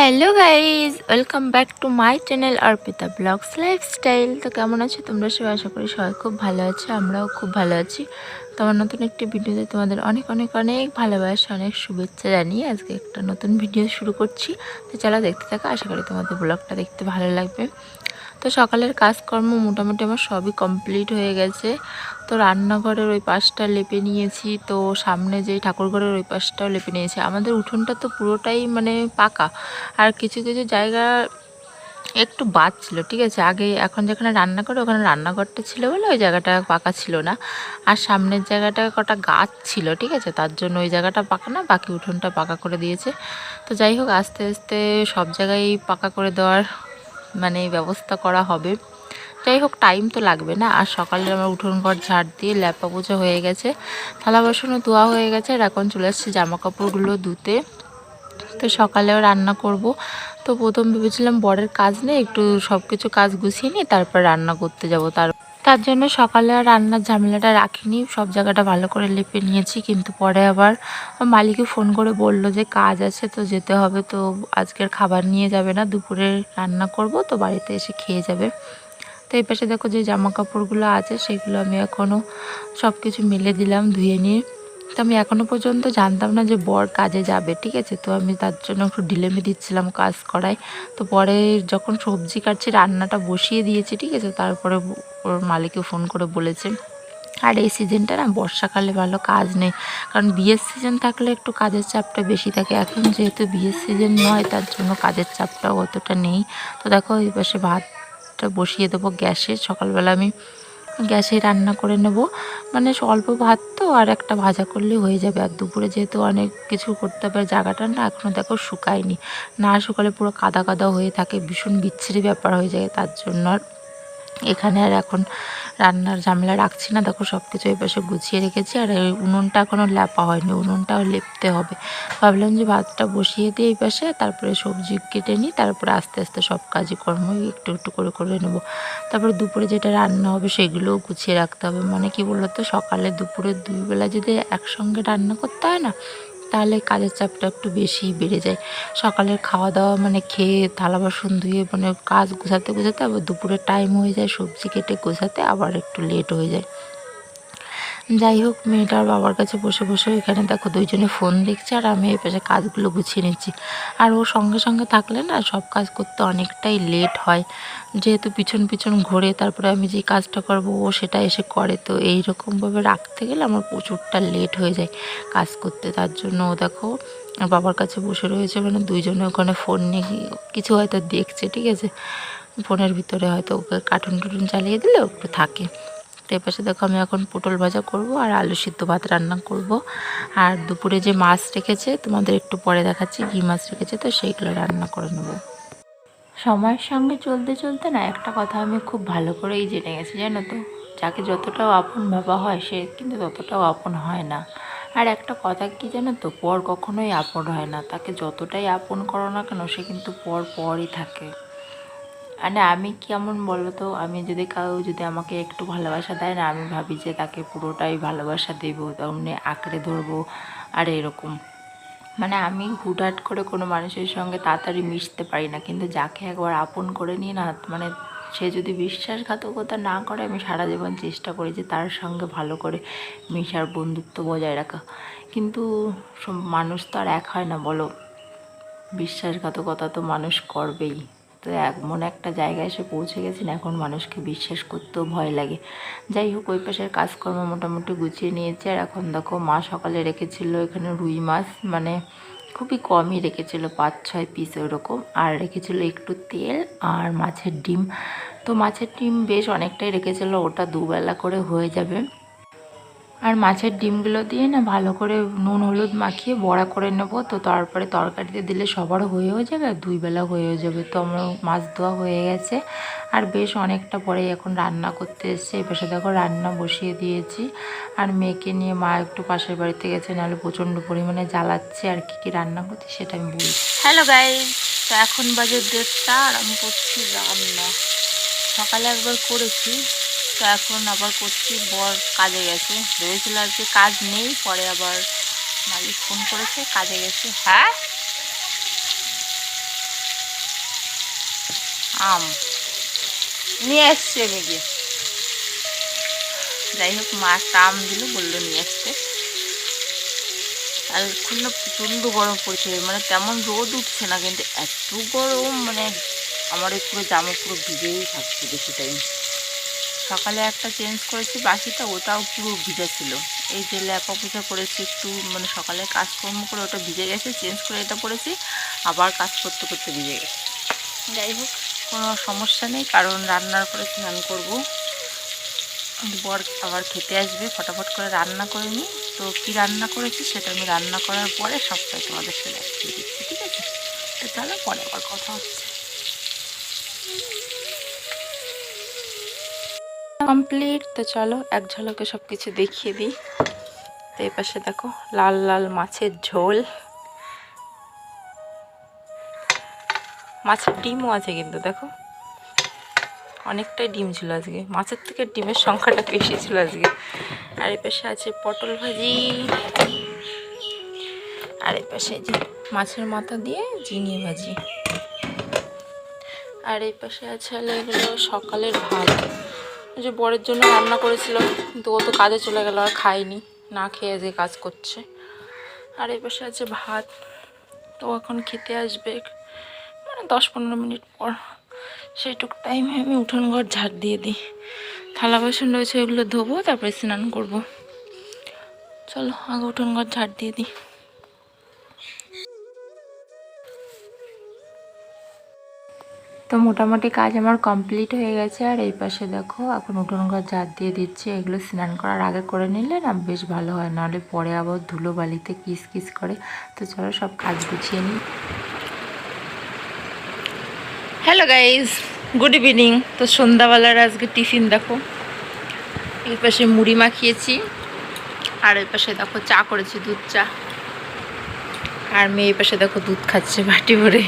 Hello guys welcome back to my channel Arpita blogs lifestyle তো কেমন আছো তোমরা সবাই? আশা করি সবাই খুব ভালো আছো, আমরাও খুব ভালো আছি। তোমার নতুন একটি ভিডিওতে তোমাদের অনেক অনেক অনেক ভালোবাসা, অনেক শুভেচ্ছা জানিয়ে আজকে একটা নতুন ভিডিও শুরু করছি। তো চলো দেখতে থাকো, আশা করি তোমাদের ব্লগটা দেখতে ভালো লাগবে। তো সকালের কাজকর্ম মোটামুটি আমার সবই কমপ্লিট হয়ে গেছে। তো রান্নাঘরের ওই পাশটা লেপে নিয়েছি, তো সামনে যে ঠাকুরঘরের ওই পাশটাও লেপে নিয়েছি। আমাদের উঠোনটা তো পুরোটাই মানে পাকা। আর কিছু কিছু জায়গা একটু বাদ ছিল, ঠিক আছে? আগে এখন যেখানে রান্না করে ওখানে রান্নাঘরটা ছিল বলে ওই জায়গাটা পাকা ছিল না। আর সামনের জায়গাটা কটা গাছ ছিল, ঠিক আছে? তার জন্য ওই জায়গাটা পাকা না, বাকি উঠোনটা পাকা করে দিয়েছে। তো যাই হোক, আস্তে আস্তে সব জায়গায় পাকা করে দেওয়ার মানে ব্যবস্থা করা হবে। যাই হোক টাইম তো লাগবে না। আর সকালে আমার উঠোন ঘর ঝাড় দিয়ে ল্যাপা পুজো হয়ে গেছে। থালা বাসনও ধোয়া হয়ে গেছে। আর এখন চলে আসছে জামা কাপড়গুলো ধুতে। তো সকালেও রান্না করব। তো প্রথম ভেবেছিলাম বরের কাজ নেই, একটু সব কিছু কাজ গুছিয়ে নিয়ে তারপর রান্না করতে যাব। তার তার জন্য সকালে আর রান্নার ঝামেলাটা রাখিনি। সব জায়গাটা ভালো করে লেপে নিয়েছি, কিন্তু পরে আবার মালিকে ফোন করে বলল যে কাজ আছে তো যেতে হবে, তো আজকের খাবার নিয়ে যাবে না, দুপুরে রান্না করব, তো বাড়িতে এসে খেয়ে যাবে। তো এই পাশে দেখো যে জামা কাপড়গুলো আছে, সেগুলো আমি এখনও সব কিছু মেলে দিলাম ধুয়ে নিয়ে। তো আমি এখনও পর্যন্ত জানতাম না যে বর কাজে যাবে, ঠিক আছে? তো আমি তার জন্য একটু ডিলেমে দিচ্ছিলাম কাজ করায়। তো পরে যখন সবজি কাটছি, রান্নাটা বসিয়ে দিয়েছি, ঠিক আছে? তারপরে ওর মালিককে ফোন করে বলেছে, আর এই সিজনটা না বর্ষাকালে ভালো কাজ নেই। কারণ বিয়ের সিজন থাকলে একটু কাজের চাপটা বেশি থাকে। এখন যেহেতু বিয়ের সিজন নয়, তার জন্য কাজের চাপটাও অতটা নেই। তো দেখো এই পাশে ভাতটা বসিয়ে দেবো গ্যাসে। সকালবেলা আমি গ্যাসে রান্না করে নেব। মানে অল্প ভাত তো, আর একটা ভাজা করলেই হয়ে যাবে। আর দুপুরে যেহেতু অনেক কিছু করতে হবে জায়গাটা না এখনও দেখো শুকায়নি। না শুকালে পুরো কাদা কাদা হয়ে থাকে, ভীষণ বিচ্ছিরি ব্যাপার হয়ে যায়, তার জন্য আর এখানে আর এখন রান্নার ঝামেলা রাখছি না। দেখো সব কিছু এই পাশে গুছিয়ে রেখেছি আর এই উনুনটা এখনও লেপা হয়নি, উনুনটাও লেপতে হবে। ভাবলাম যে ভাতটা বসিয়ে দিই এই পাশে, তারপরে সবজি কেটে নিই, তারপরে আস্তে আস্তে সব কাজই কর্ম, একটু একটু করে করে নেব। তারপরে দুপুরে যেটা রান্না হবে সেগুলোও গুছিয়ে রাখতে হবে। মানে কি বলতো, সকালে দুপুরে দুই বেলা যদি একসঙ্গে রান্না করতে হয় না তাহলে কাজের চাপটা একটু বেশিই বেড়ে যায়। সকালের খাওয়া দাওয়া মানে খেয়ে, থালা, বাসন ধুয়ে মানে কাজ গোছাতে গোছাতে আবার দুপুরে টাইম হয়ে যায়, সবজি কেটে গোছাতে আবার একটু লেট হয়ে যায়। যাই হোক মেয়েটার বাবার কাছে বসে বসে এখানে দেখো দুইজনে ফোন দেখছে আর আমি এই পাশে কাজগুলো গুছিয়ে নিচ্ছি। আর ও সঙ্গে সঙ্গে থাকলে না সব কাজ করতে অনেকটাই লেট হয়। যেহেতু পিছন পিছন ঘোরে, তারপরে আমি যে কাজটা করব ও সেটা এসে করে। তো এই রকমভাবে রাখতে গেলে আমার প্রচুরটা লেট হয়ে যায় কাজ করতে। তার জন্য ও দেখো, বাবার কাছে বসে রয়েছে মানে দুইজনে ওখানে ফোন নিয়ে কিছু হয়তো দেখছে, ঠিক আছে? ফোনের ভিতরে হয়তো ওকে কার্টুন টুটুন চালিয়ে দিলে একটু থাকে। তো এ পাশে দেখো আমি এখন পটল ভাজা করব আর আলু সিদ্ধ ভাত রান্না করব। আর দুপুরে যে মাছ রেখেছে, তোমাদের একটু পরে দেখাচ্ছি ঘি মাছ রেখেছে, তো সেইগুলো রান্না করে নেব। সময়ের সঙ্গে চলতে চলতে না, একটা কথা আমি খুব ভালো করেই জেনে গেছি, জানো তো? যাকে যতটাও আপন ভাবা হয়, সে কিন্তু ততটাও আপন হয় না। আর একটা কথা কি জানো তো, পর কখনোই আপন হয় না। তাকে যতটাই আপন করো না কেন, সে কিন্তু পর পরই থাকে। মানে আমি কেমন বলো তো আমি যদি কাউ যদি আমাকে একটু ভালোবাসা দেয় না, আমি ভাবি যে তাকে পুরোটাই ভালোবাসা দেবো তেমনি আঁকড়ে ধরবো, আর এরকম। মানে আমি হুটহাট করে কোনো মানুষের সঙ্গে তাড়াতাড়ি মিশতে পারি না, কিন্তু যাকে একবার আপন করে নিই না মানে সে যদি বিশ্বাসঘাতকতা না করে, আমি সারা জীবন চেষ্টা করি যে তার সঙ্গে ভালো করে মিশার বন্ধুত্ব বজায় রাখা। কিন্তু মানুষ তো আর এক হয় না, বলো। বিশ্বাসঘাতকতা তো মানুষ করবেই। তো এমন একটা জায়গায় এসে পৌঁছে গেছি না এখন মানুষকে বিশ্বাস করতেও ভয় লাগে। যাই হোক, ওই পাশের কাজকর্ম মোটামুটি গুছিয়ে নিয়েছে। আর এখন দেখো, মা সকালে রেখেছিল এখানে রুই মাছ মানে খুবই কমই রেখেছিল পাঁচ ছয় পিস ওরকম। আর রেখেছিল একটু তেল আর মাছের ডিম। তো মাছের ডিম বেশ অনেকটাই রেখেছিল, ওটা দুবেলা করে হয়ে যাবে। আর মাছের ডিমগুলো দিয়ে না ভালো করে নুন, হলুদ মাখিয়ে বড়া করে নেব। তো তারপরে তরকারিতে দিলে সবার হয়েও যাবে, আর দুই বেলা হয়েও যাবে। তো আমার মাছ ধোয়া হয়ে গেছে। আর বেশ অনেকটা পরে এখন রান্না করতে এসছে। এপাশে দেখো রান্না বসিয়ে দিয়েছি। আর মেয়েকে নিয়ে মা একটু পাশের বাড়িতে গেছে, নাহলে প্রচণ্ড পরিমাণে জ্বালাচ্ছে। আর কি কি রান্না করছি সেটা আমি বলি হ্যালো গাইজ তো এখন বাজে দেড়টা, আর আমি করছি রান্না। সকালে একবার করেছি। তো এখন আবার করছি, বর কাজে গেছে। ভেবেছিল আর কি কাজ নেই, পরে আবার মালিক ফোন করেছে, কাজে গেছে। হ্যাঁ? আম। নিয়ে এসছে আমি গিয়ে যাই হোক, মা একটা আম দিল, বলল নিয়ে আসতে। আর এখন না প্রচণ্ড গরম পড়ছে মানে তেমন রোদ উঠছে না, কিন্তু এত গরম মানে আমার পুরো জামা পুরো ভিজেই থাকছে বেশি টাইম সকালে একটা চেঞ্জ করেছি, বাসিটা ওটাও পুরো ভিজে ছিল। এই যে ল্যাপা পুজো করেছি একটু মানে সকালে কাজকর্ম করে ওটা ভিজে গেছে চেঞ্জ করে এটা পরেছি, আবার কাজ করতে করতে ভিজে গেছে। যাই হোক, কোনো সমস্যা নেই, কারণ রান্নার পরে স্নান করব। বর আবার খেতে আসবে, ফটাফট করে রান্না করে নিই। তো কী রান্না করেছি সেটা আমি রান্না করার পরে সবটাই তোমাদের সাথে দিচ্ছি, ঠিক আছে? তো চলো পরে আবার কথা হচ্ছে। কমপ্লিট তো চলো এক ঝলকে সব কিছু দেখিয়ে দিই। তো এই পাশে দেখো, লাল লাল মাছের ঝোল। মাছের ডিমও আছে কিন্তু, দেখো। অনেকটাই ডিম ছিল আজকে। মাছের থেকে ডিমের সংখ্যাটা বেশি ছিল আজকে। আর এই পাশে আছে পটল ভাজি। আর এই পাশে যে মাছের মাথা দিয়ে ঝিঙে ভাজি। আর এই পাশে আছে হলো সকালের ভাত। যে বরের জন্য রান্না করেছিল, কিন্তু ও তো কাজে চলে গেল, আর খায়নি। না খেয়ে যে কাজ করছে। আর এই পাশে আছে ভাত। তো এখন খেতে আসবে মানে দশ পনেরো মিনিট পর। সেইটুক টাইমে আমি উঠোন ঘর ঝাড় দিয়ে দিই। থালা বাসন রয়েছে, ওইগুলো ধোবো, তারপরে স্নান করব। চলো, আগে উঠোন ঘর ঝাড় দিয়ে দিই। তো মোটামুটি কাজ আমার কমপ্লিট হয়ে গেছে, আর এই পাশে দেখো এখন উঠোন ঘর ঝাড় দিয়ে দিচ্ছি, এগুলো স্নান করার আগে করে নিলে না বেশ ভালো হয়, নাহলে পরে আবার ধুলো বালিতে কিস কিস করে। তো চলো সব কাজ গুছিয়ে নিই। হ্যালো গাইজ গুড ইভিনিং তো সন্ধ্যাবেলার আজকে টিফিন দেখো, এই পাশে মুড়ি মাখিয়েছি, আর এই পাশে দেখো চা করেছি, দুধ চা। আর মেয়ে এই পাশে দেখো দুধ খাচ্ছে বাটি ভরে।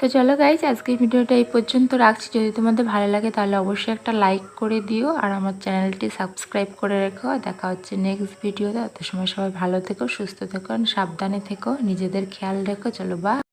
তো চলো গাইজ আজকের ভিডিওটা এই পর্যন্ত রাখছি। যদি তোমাদের ভালো লাগে, তাহলে অবশ্যই একটা লাইক করে দিও আর আমার চ্যানেলটি সাবস্ক্রাইব করে রেখো। দেখা হচ্ছে নেক্সট ভিডিওতে এত সময় সবাই ভালো থেকো, সুস্থ থেকো সাবধানে থেকো। নিজেদের খেয়াল রেখো। চলো বা